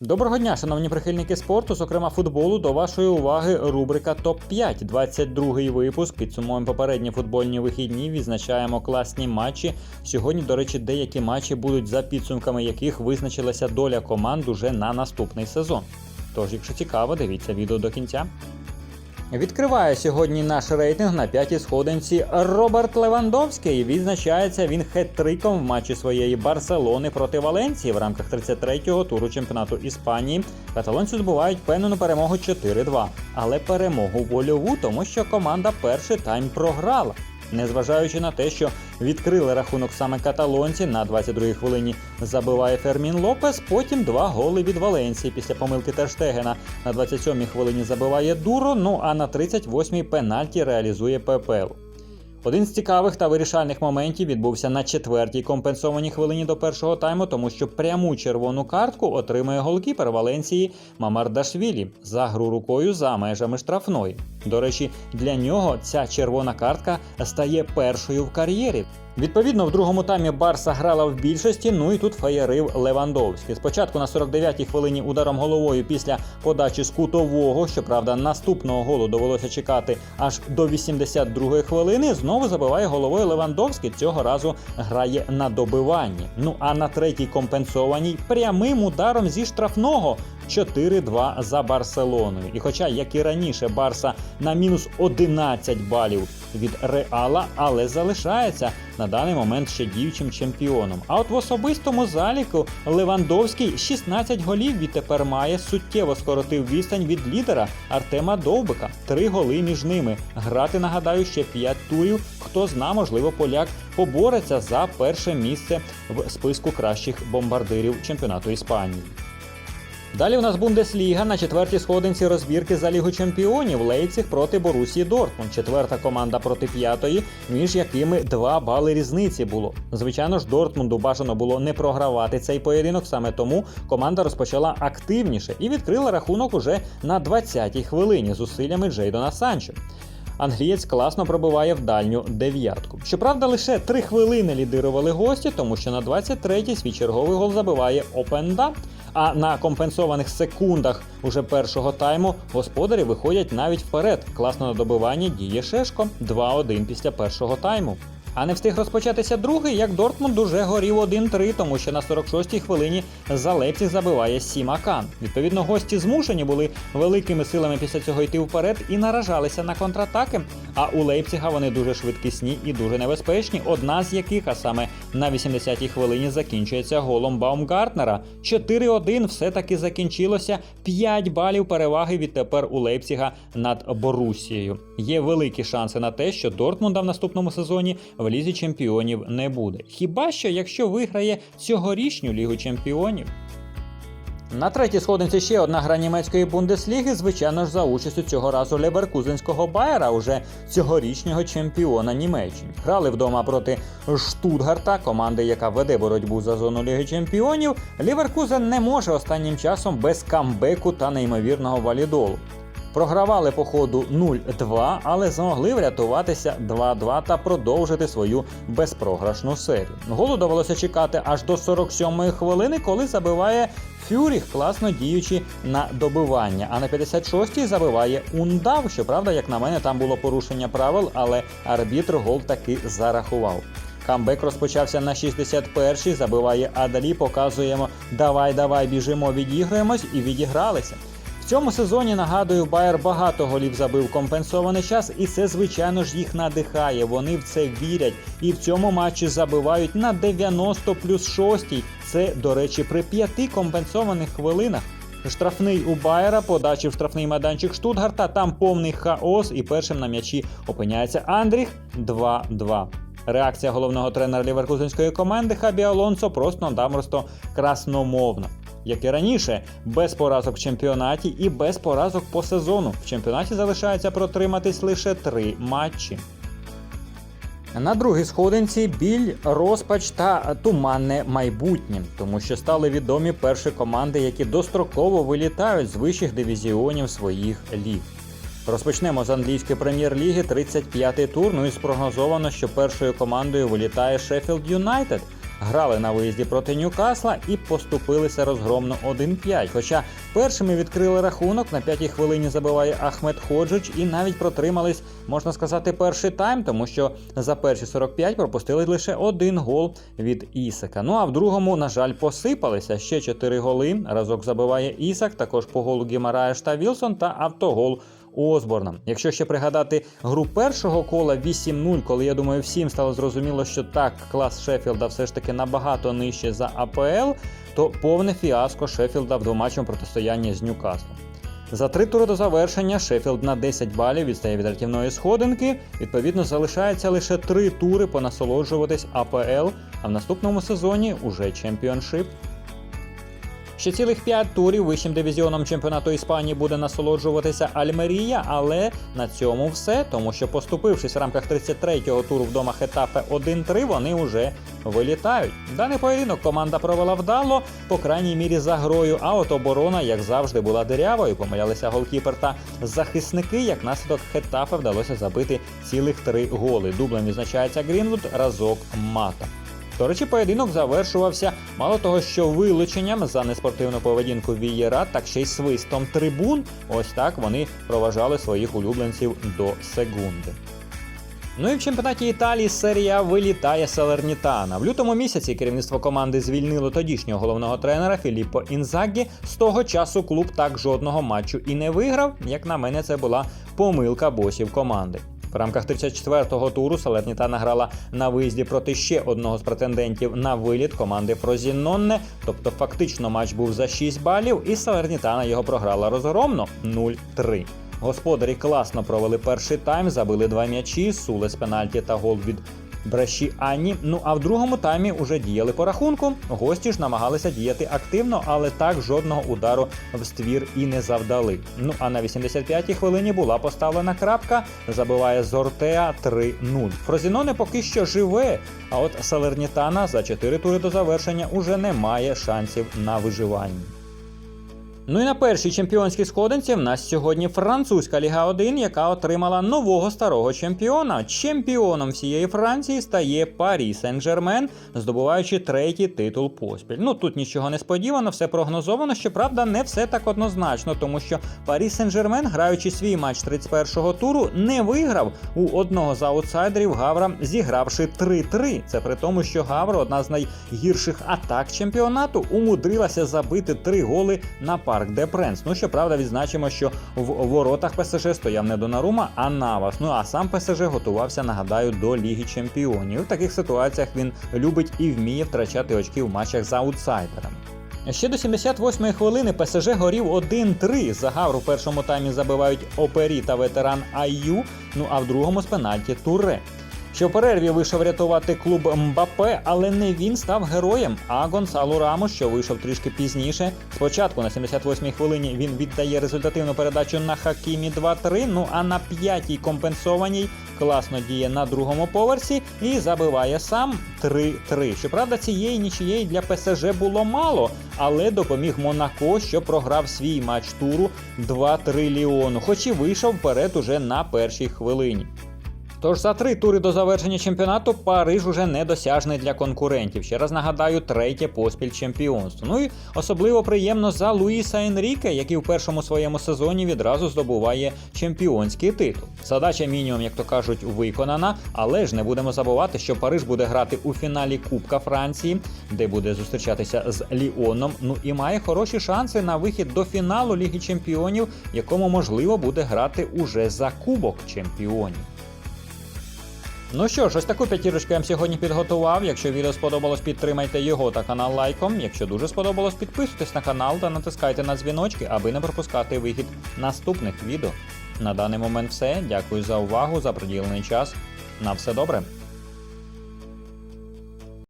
Доброго дня, шановні прихильники спорту, зокрема футболу. До вашої уваги рубрика Топ 5 22-й випуск. Підсумуємо попередні футбольні вихідні. Відзначаємо класні матчі. Сьогодні, до речі, деякі матчі будуть за підсумками яких визначилася доля команд уже на наступний сезон. Тож, якщо цікаво, дивіться відео до кінця. Відкриває сьогодні наш рейтинг на п'ятій сходинці Роберт Левандовський. Відзначається він хет-триком в матчі своєї Барселони проти Валенції в рамках 33-го туру чемпіонату Іспанії. Каталонці збувають певну перемогу 4-2, але перемогу вольову, тому що команда перший тайм програла. Незважаючи на те, що відкрили рахунок саме каталонці на 22-й хвилині забиває Фермін Лопес, потім два голи від Валенції після помилки Терштегена. На 27-й хвилині забиває Дуро, ну а на 38-й пенальті реалізує ППЛ. Один з цікавих та вирішальних моментів відбувся на четвертій компенсованій хвилині до першого тайму, тому що пряму червону картку отримує голкіпер Валенції Мамардашвілі за гру рукою за межами штрафної. До речі, для нього ця червона картка стає першою в кар'єрі. Відповідно, в другому таймі Барса грала в більшості, ну і тут феєрив Левандовський. Спочатку на 49-й хвилині ударом головою після подачі з кутового, щоправда, наступного голу довелося чекати аж до 82-ї хвилини. Знову забиває головою Левандовський. Цього разу грає на добиванні. Ну а на третій компенсованій прямим ударом зі штрафного 4-2 за Барселоною. І хоча, як і раніше, Барса на мінус 11 балів від Реала, але залишається на даний момент ще діючим чемпіоном. А от в особистому заліку Левандовський 16 голів відтепер має суттєво скоротив відстань від лідера Артема Довбика. Три голи між ними. Грати, нагадаю, ще 5 турів. Хто зна, можливо, поляк побореться за перше місце в списку кращих бомбардирів чемпіонату Іспанії. Далі у нас Бундесліга на четвертій сходинці розбірки за Лігу Чемпіонів Лейпциг проти Борусії Дортмунд. Четверта команда проти п'ятої, між якими два бали різниці було. Звичайно ж, Дортмунду бажано було не програвати цей поєдинок. Саме тому команда розпочала активніше і відкрила рахунок уже на 20-й хвилині зусиллями Джейдона Санчо. Англієць класно пробиває в дальню дев'ятку. Щоправда, лише три хвилини лідирували гості, тому що на 23-й свій черговий гол забиває Опенда. А на компенсованих секундах уже першого тайму господарі виходять навіть вперед. Класно на добиванні діє Шешко 2-1 після першого тайму. А не встиг розпочатися другий, як Дортмунд уже горів 1-3, тому що на 46-й хвилині за Лейпциг забиває Сімакан. Відповідно, гості змушені були великими силами після цього йти вперед і наражалися на контратаки. А у Лейпцига вони дуже швидкісні і дуже небезпечні. Одна з яких, а саме на 80-й хвилині, закінчується голом Баумгартнера. 4-1 все-таки закінчилося 5 балів переваги відтепер у Лейпцига над Борусією. Є великі шанси на те, що Дортмунда в наступному сезоні в лізі чемпіонів не буде. Хіба що якщо виграє цьогорічню лігу чемпіонів? На третій сходинці ще одна гра німецької бундесліги, звичайно ж, за участю цього разу Леверкузенського Байера, уже цьогорічнього чемпіона Німеччини. Грали вдома проти Штутгарта, команди, яка веде боротьбу за зону Ліги Чемпіонів. Ліверкузен не може останнім часом без камбеку та неймовірного валідолу. Програвали по ходу 0-2, але змогли врятуватися 2-2 та продовжити свою безпрограшну серію. Голу довелося чекати аж до 47-ї хвилини, коли забиває Фюріх, класно діючи на добивання. А на 56-й забиває Ундав. Щоправда, як на мене, там було порушення правил, але арбітр гол таки зарахував. Камбек розпочався на 61-й, забиває Адалі, показуємо давай, давай, біжимо, відіграємось і відігралися. В цьому сезоні нагадую, Байер багато голів забив компенсований час, і це, звичайно ж, їх надихає. Вони в це вірять. І в цьому матчі забивають на 90 плюс 6. Це, до речі, при п'яти компенсованих хвилинах. Штрафний у Байера, подачі в штрафний майданчик Штутгарта, там повний хаос, і першим на м'ячі опиняється Андріх 2-2. Реакція головного тренера ліверкузенської команди Хабі Алонсо просто-напросто красномовна. Як і раніше, без поразок в чемпіонаті і без поразок по сезону. В чемпіонаті залишається протриматись лише три матчі. На другій сходинці біль, розпач та туманне майбутнє, тому що стали відомі перші команди, які достроково вилітають з вищих дивізіонів своїх ліг. Розпочнемо з англійської прем'єр-ліги 35-й тур. Ну і спрогнозовано, що першою командою вилітає Шеффілд Юнайтед. Грали на виїзді проти Ньюкасла і поступилися розгромно 1-5. Хоча першими відкрили рахунок, на п'ятій хвилині забиває Ахмед Ходжич і навіть протримались, можна сказати, перший тайм, тому що за перші 45 пропустили лише один гол від Ісака. Ну а в другому, на жаль, посипалися ще 4 голи. Разок забиває Ісак, також по голу Гімараєш та Вілсон та автогол Осборна. Якщо ще пригадати гру першого кола 8-0, коли я думаю, всім стало зрозуміло, що так, клас Шеффілда все ж таки набагато нижче за АПЛ, то повне фіаско Шеффілда в двоматчому протистоянні з Ньюкаслом. За три тури до завершення Шеффілд на 10 балів відстає від рятівної сходинки. Відповідно, залишається лише три тури понасолоджуватись АПЛ, а в наступному сезоні уже чемпіоншип. Ще цілих 5 турів вищим дивізіоном чемпіонату Іспанії буде насолоджуватися Альмерія, але на цьому все, тому що поступившись в рамках 33-го туру вдома Хетафе 1-3, вони вже вилітають. Даний поєдинок команда провела вдало, по крайній мірі за грою. А от оборона, як завжди, була дирявою. Помилялися голкіпер та захисники. Як наслідок Хетафе вдалося забити цілих три голи. Дублем відзначається Грінвуд разок мата. До речі, поєдинок завершувався мало того, що вилученням за неспортивну поведінку Вієра, так ще й свистом трибун. Ось так вони проважали своїх улюбленців до секунди. Ну і в чемпіонаті Італії серія вилітає Салернітана. В лютому місяці керівництво команди звільнило тодішнього головного тренера Філіппо Інзагі. З того часу клуб так жодного матчу і не виграв. Як на мене, це була помилка босів команди. В рамках 34-го туру Салернітана грала на виїзді проти ще одного з претендентів на виліт команди Фрозінонне. Тобто, фактично матч був за 6 балів, і Салернітана його програла розгромно 0-3. Господарі класно провели перший тайм, забили два м'ячі, сули з пенальті та гол від Браші Ані. Ну а в другому таймі уже діяли по рахунку. Гості ж намагалися діяти активно, але так жодного удару в ствір і не завдали. Ну а на 85-й хвилині була поставлена крапка. Забиває Зортеа 3-0. Фрозіноне поки що живе. А от Салернітана за 4 тури до завершення уже не має шансів на виживання. Ну і на першій чемпіонській сходинці в нас сьогодні французька Ліга 1, яка отримала нового старого чемпіона. Чемпіоном всієї Франції стає Парі Сен-Жермен, здобуваючи третій титул поспіль. Ну тут нічого не сподівано, все прогнозовано. Щоправда, не все так однозначно, тому що Парі Сен-Жермен, граючи свій матч 31-го туру, не виграв у одного з аутсайдерів Гавра, зігравши 3-3. Це при тому, що Гавра, одна з найгірших атак чемпіонату, умудрилася забити три голи на парк де Пренс. Ну щоправда, відзначимо, що в воротах ПСЖ стояв не Донарума, а Навас. Ну а сам ПСЖ готувався, нагадаю, до Ліги Чемпіонів. В таких ситуаціях він любить і вміє втрачати очки в матчах з аутсайдерами. Ще до 78-ї хвилини ПСЖ горів 1-3. За Гавру першому таймі забивають Опері та ветеран Айю. Ну а в другому з пенальті Туре. Що перерві вийшов рятувати клуб Мбапе, але не він став героєм, а Гонсалу Рамос, що вийшов трішки пізніше. Спочатку на 78-й хвилині він віддає результативну передачу на Хакімі 2-3. Ну а на п'ятій компенсованій класно діє на другому поверсі і забиває сам 3-3. Щоправда, цієї нічієї для ПСЖ було мало, але допоміг Монако, що програв свій матч туру 2-3 Ліону, хоч і вийшов вперед уже на першій хвилині. Тож за три тури до завершення чемпіонату Париж уже недосяжний для конкурентів. Ще раз нагадаю, третє поспіль чемпіонство. Ну і особливо приємно за Луїса Енріке, який в першому своєму сезоні відразу здобуває чемпіонський титул. Задача мінімум, як то кажуть, виконана, але ж не будемо забувати, що Париж буде грати у фіналі Кубка Франції, де буде зустрічатися з Ліоном. Ну і має хороші шанси на вихід до фіналу Ліги Чемпіонів, якому можливо буде грати уже за Кубок Чемпіонів. Ну що ж, ось таку п'ятірочку я вам сьогодні підготував. Якщо відео сподобалось, підтримайте його та канал лайком. Якщо дуже сподобалось, підписуйтесь на канал та натискайте на дзвіночки, аби не пропускати вихід наступних відео. На даний момент все. Дякую за увагу, за приділений час. На все добре.